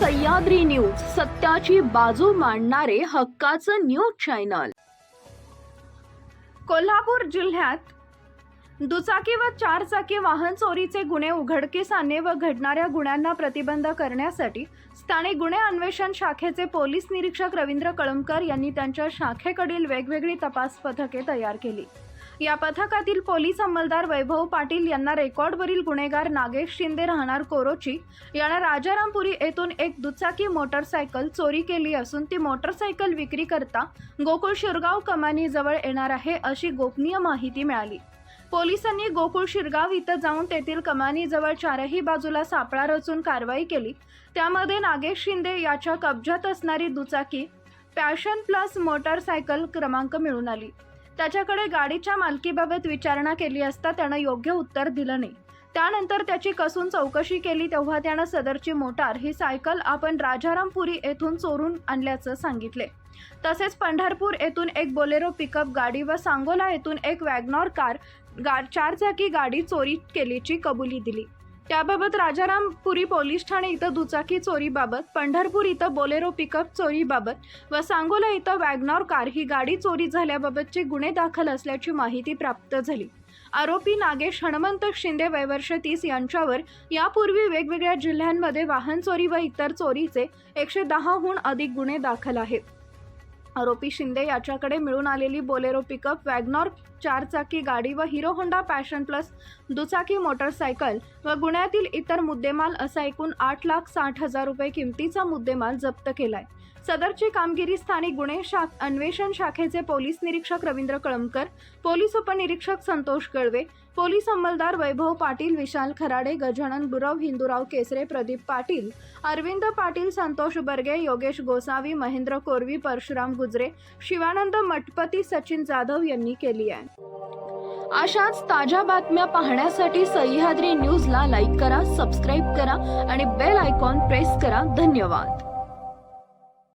Sahyadri news सत्याची बाजू मांडणारे हक्काचं न्यूज चॅनल. कोल्हापूर जिल्ह्यात दुचाकी व चारचाकी वाहन चोरीचे गुन्हे उघडकीस आणणे व घडणाऱ्या गुन्ह्यांना प्रतिबंध करण्यासाठी स्थानिक गुन्हे अन्वेषण शाखेचे पोलीस निरीक्षक रवींद्र कळमकर यांनी त्यांच्या शाखेकडील वेगवेगळी तपास पथके तयार केली. या पथकातील पोलीस अंमलदार वैभव पाटील यांना रेकॉर्डवरील गुन्हेगार नागेश शिंदे राहणार कोरोची. यांना राजारामपुरी येथून एक दुचाकी मोटरसायकल चोरी केली असून ती मोटरसायकल विक्री करता गोकुळ शिरगाव कमानीजवळ येणार आहे अशी गोपनीय माहिती मिळाली. पोलिसांनी गोकुळ शिरगाव इथं जाऊन तेथील कमानीजवळ चारही बाजूला सापळा रचून कारवाई केली. त्यामध्ये नागेश शिंदे याच्या कब्जात असणारी दुचाकी पॅशन प्लस मोटरसायकल क्रमांक मिळून आली. त्याच्याकडे गाडीच्या मालकीबाबत विचारणा केली असता त्यानं योग्य उत्तर दिलं नाही. त्यानंतर त्याची कसून चौकशी केली तेव्हा त्यानं सदरची मोटार ही सायकल आपण राजारामपुरी येथून चोरून आणल्याचं सांगितले. तसेच पंढरपूर येथून एक बोलेरो पिकअप गाडी व सांगोला येथून एक वॅगनॉर कार गा चारचाकी गाडी चोरी केल्याची कबुली दिली. त्याबाबत राजारामपुरी पोलीस ठाणे इथं दुचाकी चोरीबाबत पंढरपूर इथं बोलेरो पिकअप चोरीबाबत व सांगोला इथं वॅगनॉर कार ही गाडी चोरी झाल्याबाबतचे गुन्हे दाखल असल्याची माहिती प्राप्त झाली. आरोपी नागेश हनुमंत शिंदे वयवर्ष तीस यांच्यावर यापूर्वी वेगवेगळ्या जिल्ह्यांमध्ये वाहन चोरी व इतर चोरीचे एकशे दहाहून अधिक गुन्हे दाखल आहेत. आरोपी शिंदे याच्याकडे मिळून आलेली बोलेरो पिकअप वॅगनॉर चारचाकी गाडी व हिरो होंडा पॅशन प्लस दुचाकी मोटरसायकल व गुन्ह्यातील इतर मुद्देमाल असा एकूण आठ लाख साठ हजार रुपये किमतीचा मुद्देमाल जप्त केलाय. सदरची कामगिरी स्थानिक गुन्हे शाख अन्वेषण शाखेचे पोलीस निरीक्षक रवींद्र कळमकर पोलीस उपनिरीक्षक संतोष गळवे पोलीस अंमलदार वैभव पाटील विशाल खराडे गजानन गुरव हिंदूराव केसरे प्रदीप पाटील अरविंद पाटील संतोष बर्गे योगेश गोसावी महेंद्र कोरवी परशुराम गुजरे शिवानंद मठपती सचिन जाधव यांनी केली आहे. अशाच ताज्या बातम्या पाहण्यासाठी सह्याद्री न्यूजला लाईक करा सबस्क्राईब करा आणि बेल आयकॉन प्रेस करा. धन्यवाद.